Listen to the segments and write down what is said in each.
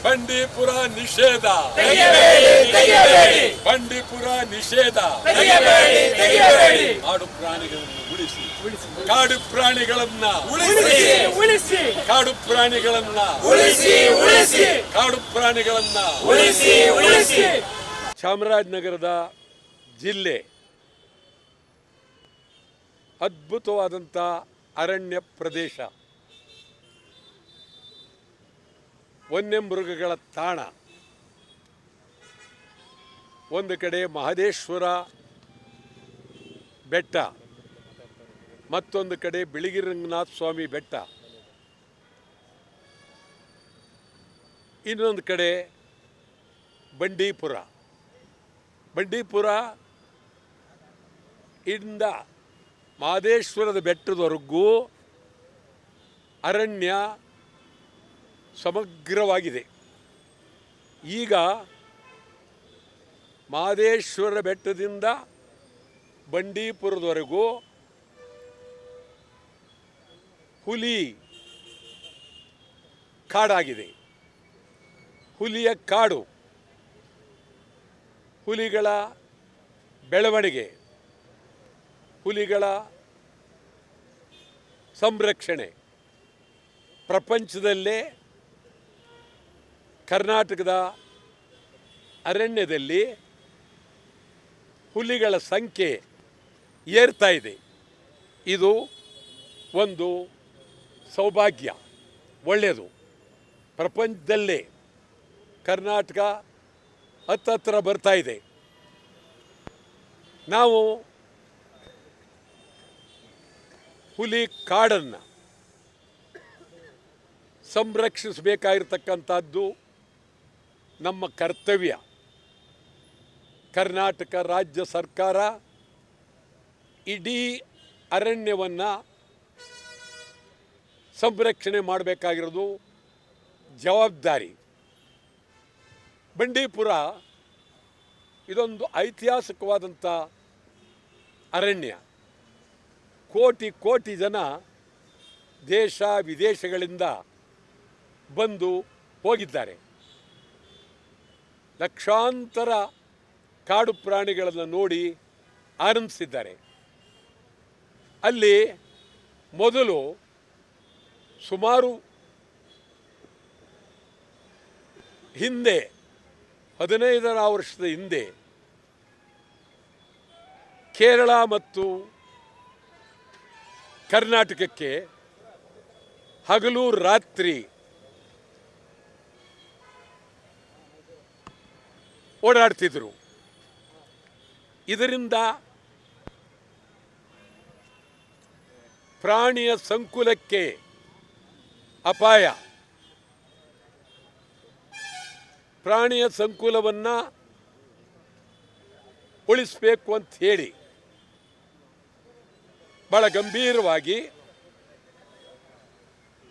ಬಂಡೀಪುರ ನಿಷೇಧ. ಬಂಡೀಪುರ ನಿಷೇಧ. ಕಾಡು ಪ್ರಾಣಿಗಳನ್ನು ಉಳಿಸಿ. ಕಾಡು ಪ್ರಾಣಿಗಳನ್ನ ಉಳಿಸಿ ಉಳಿಸಿ. ಕಾಡು ಪ್ರಾಣಿಗಳನ್ನ ಉಳಿಸಿ ಉಳಿಸಿ. ಕಾಡು ಪ್ರಾಣಿಗಳನ್ನ ಉಳಿಸಿ ಉಳಿಸಿ. ಚಾಮರಾಜನಗರದ ಜಿಲ್ಲೆ. ಅದ್ಭುತವಾದಂಥ ಅರಣ್ಯ ಪ್ರದೇಶ. ವನ್ಯಮೃಗಗಳ ತಾಣ. ಒಂದು ಕಡೆ ಮಹದೇಶ್ವರ ಬೆಟ್ಟ, ಮತ್ತೊಂದು ಕಡೆ ಬಿಳಿಗಿರಂಗನಾಥ ಸ್ವಾಮಿ ಬೆಟ್ಟ. ಇನ್ನೊಂದು ಕಡೆ ಬಂಡೀಪುರ. ಬಂಡೀಪುರ ಇಂದ ಮಹದೇಶ್ವರದ ಬೆಟ್ಟದವರೆಗೂ ಅರಣ್ಯ ಸಮಗ್ರವಾಗಿದೆ. ಈಗ ಮಾದೇಶ್ವರ ಬೆಟ್ಟದಿಂದ ಬಂಡೀಪುರದವರೆಗೂ ಹುಲಿ ಕಾಡಾಗಿದೆ. ಹುಲಿಯ ಕಾಡು ಹುಲಿಗಳ ಬೆಳವಣಿಗೆ ಹುಲಿಗಳ ಸಂರಕ್ಷಣೆ ಪ್ರಪಂಚದಲ್ಲೇ ಕರ್ನಾಟಕದ ಅರಣ್ಯದಲ್ಲಿ ಹುಲಿಗಳ ಸಂಖ್ಯೆ ಏರ್ತಾ ಇದೆ. ಇದು ಒಂದು ಸೌಭಾಗ್ಯ, ಒಳ್ಳೆಯದು. ಪ್ರಪಂಚದಲ್ಲೇ ಕರ್ನಾಟಕ ಹತ್ತತ್ರ ಬರ್ತಾ ಇದೆ. ನಾವು ಹುಲಿ ಕಾಡನ್ನು ಸಂರಕ್ಷಿಸಬೇಕಾಗಿರ್ತಕ್ಕಂಥದ್ದು ನಮ್ಮ ಕರ್ತವ್ಯ. ಕರ್ನಾಟಕ ರಾಜ್ಯ ಸರ್ಕಾರ ಇಡೀ ಅರಣ್ಯವನ್ನು ಸಂರಕ್ಷಣೆ ಮಾಡಬೇಕಾಗಿರೋದು ಜವಾಬ್ದಾರಿ. ಬಂಡೀಪುರ ಇದೊಂದು ಐತಿಹಾಸಿಕವಾದಂಥ ಅರಣ್ಯ. ಕೋಟಿ ಕೋಟಿ ಜನ ದೇಶ ವಿದೇಶಗಳಿಂದ ಬಂದು ಹೋಗಿದ್ದಾರೆ. ಲಕ್ಷಾಂತರ ಕಾಡು ಪ್ರಾಣಿಗಳನ್ನು ನೋಡಿ ಆರಂಭಿಸಿದ್ದಾರೆ. ಅಲ್ಲಿ ಮೊದಲು ಸುಮಾರು ಹಿಂದೆ, ಹದಿನೈದರ ವರ್ಷದ ಹಿಂದೆ ಕೇರಳ ಮತ್ತು ಕರ್ನಾಟಕಕ್ಕೆ ಹಗಲು ರಾತ್ರಿ ಓಡಾಡ್ತಿದ್ರು. ಇದರಿಂದ ಪ್ರಾಣಿಯ ಸಂಕುಲಕ್ಕೆ ಅಪಾಯ. ಪ್ರಾಣಿಯ ಸಂಕುಲವನ್ನು ಉಳಿಸಬೇಕು ಅಂತ ಹೇಳಿ ಭಾಳ ಗಂಭೀರವಾಗಿ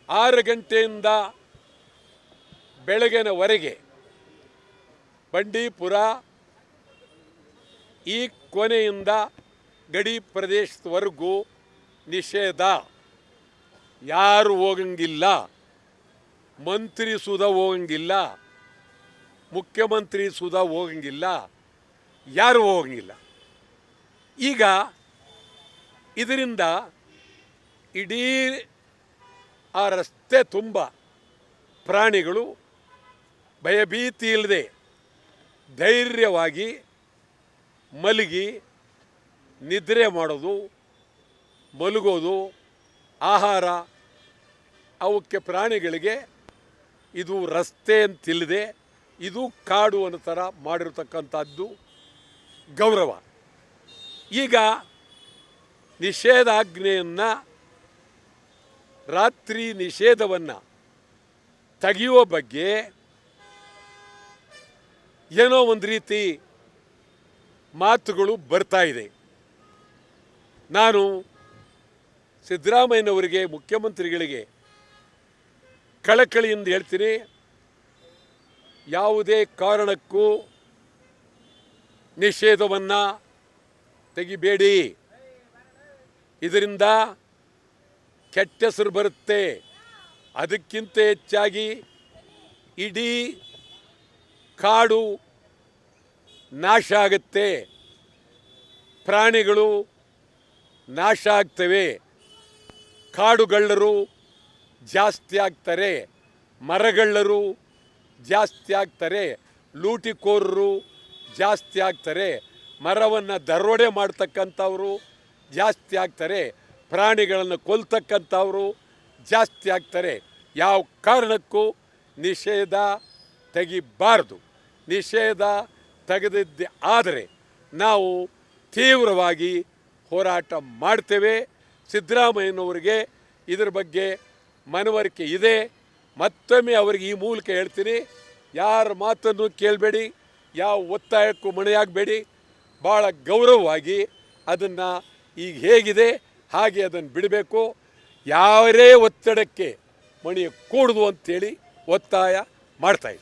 ಆರು ಗಂಟೆಯಿಂದ ಬೆಳಗಿನವರೆಗೆ ಬಂಡೀಪುರ ಈ ಕೊನೆಯಿಂದ ಗಡಿ ಪ್ರದೇಶದವರೆಗೂ ನಿಷೇಧ. ಯಾರು ಹೋಗಂಗಿಲ್ಲ, ಮಂತ್ರಿ ಸುಧಾ ಹೋಗಂಗಿಲ್ಲ, ಮುಖ್ಯಮಂತ್ರಿ ಸುಧಾ ಹೋಗಂಗಿಲ್ಲ, ಯಾರು ಹೋಗಂಗಿಲ್ಲ. ಈಗ ಇದರಿಂದ ಇಡೀ ಆ ರಸ್ತೆ ತುಂಬ ಪ್ರಾಣಿಗಳು ಭಯಭೀತಿ ಇಲ್ಲದೆ ಧೈರ್ಯವಾಗಿ ಮಲಗಿ ನಿದ್ರೆ ಮಾಡೋದು, ಮಲಗೋದು, ಆಹಾರ, ಅವಕ್ಕೆ ಪ್ರಾಣಿಗಳಿಗೆ ಇದು ರಸ್ತೆ ಅಂತಿಲ್ಲದೆ. ಇದು ಕಾಡು ಅನ್ನೋ ಥರ ಮಾಡಿರ್ತಕ್ಕಂಥದ್ದು ಗೌರವ. ಈಗ ನಿಷೇಧಾಜ್ಞೆಯನ್ನು, ರಾತ್ರಿ ನಿಷೇಧವನ್ನು ತೆಗೆಯುವ ಬಗ್ಗೆ ಏನೋ ಒಂದು ರೀತಿ ಮಾತುಗಳು ಬರ್ತಾ ಇದೆ. ನಾನು ಸಿದ್ದರಾಮಯ್ಯನವರಿಗೆ, ಮುಖ್ಯಮಂತ್ರಿಗಳಿಗೆ ಕಳಕಳಿಯಿಂದ ಹೇಳ್ತೀನಿ. ಯಾವುದೇ ಕಾರಣಕ್ಕೂ ನಿಷೇಧವನ್ನು ತೆಗಿಬೇಡಿ. ಇದರಿಂದ ಕೆಟ್ಟ ಹೆಸರು ಬರುತ್ತೆ. ಅದಕ್ಕಿಂತ ಹೆಚ್ಚಾಗಿ ಇಡೀ ಕಾಡು ನಾಶ ಆಗುತ್ತೆ. ಪ್ರಾಣಿಗಳು ನಾಶ ಆಗ್ತವೆ. ಕಾಡುಗಳ್ಳರು ಜಾಸ್ತಿ ಆಗ್ತಾರೆ. ಮರಗಳ್ಳರು ಜಾಸ್ತಿ ಆಗ್ತಾರೆ. ಲೂಟಿಕೋರರು ಜಾಸ್ತಿ ಆಗ್ತಾರೆ. ಮರವನ್ನು ದರೋಡೆ ಮಾಡ್ತಕ್ಕಂಥವರು ಜಾಸ್ತಿ ಆಗ್ತಾರೆ. ಪ್ರಾಣಿಗಳನ್ನು ಕೊಲ್ತಕ್ಕಂಥವರು ಜಾಸ್ತಿ ಆಗ್ತಾರೆ. ಯಾವ ಕಾರಣಕ್ಕೂ ನಿಷೇಧ ತೆಗಿಬಾರ್ದು. ನಿಷೇಧ ತೆಗೆದಿದ್ದೆ ಆದರೆ ನಾವು ತೀವ್ರವಾಗಿ ಹೋರಾಟ ಮಾಡ್ತೇವೆ. ಸಿದ್ದರಾಮಯ್ಯನವರಿಗೆ ಇದರ ಬಗ್ಗೆ ಮನವರಿಕೆ ಇದೆ. ಮತ್ತೊಮ್ಮೆ ಅವರಿಗೆ ಈ ಮೂಲಕ ಹೇಳ್ತೀನಿ, ಯಾರ ಮಾತನ್ನು ಕೇಳಬೇಡಿ, ಯಾವ ಒತ್ತಾಯಕ್ಕೂ ಮಣೆಯಾಗಬೇಡಿ. ಭಾಳ ಗೌರವವಾಗಿ ಅದನ್ನು ಈಗ ಹೇಗಿದೆ, ಹಾಗೆ ಅದನ್ನು ಬಿಡಬೇಕು. ಯಾರೇ ಒತ್ತಡಕ್ಕೆ ಮಣಿ ಕೂಡುದು ಅಂತೇಳಿ ಒತ್ತಾಯ ಮಾಡ್ತಾಯಿದ್ದೆ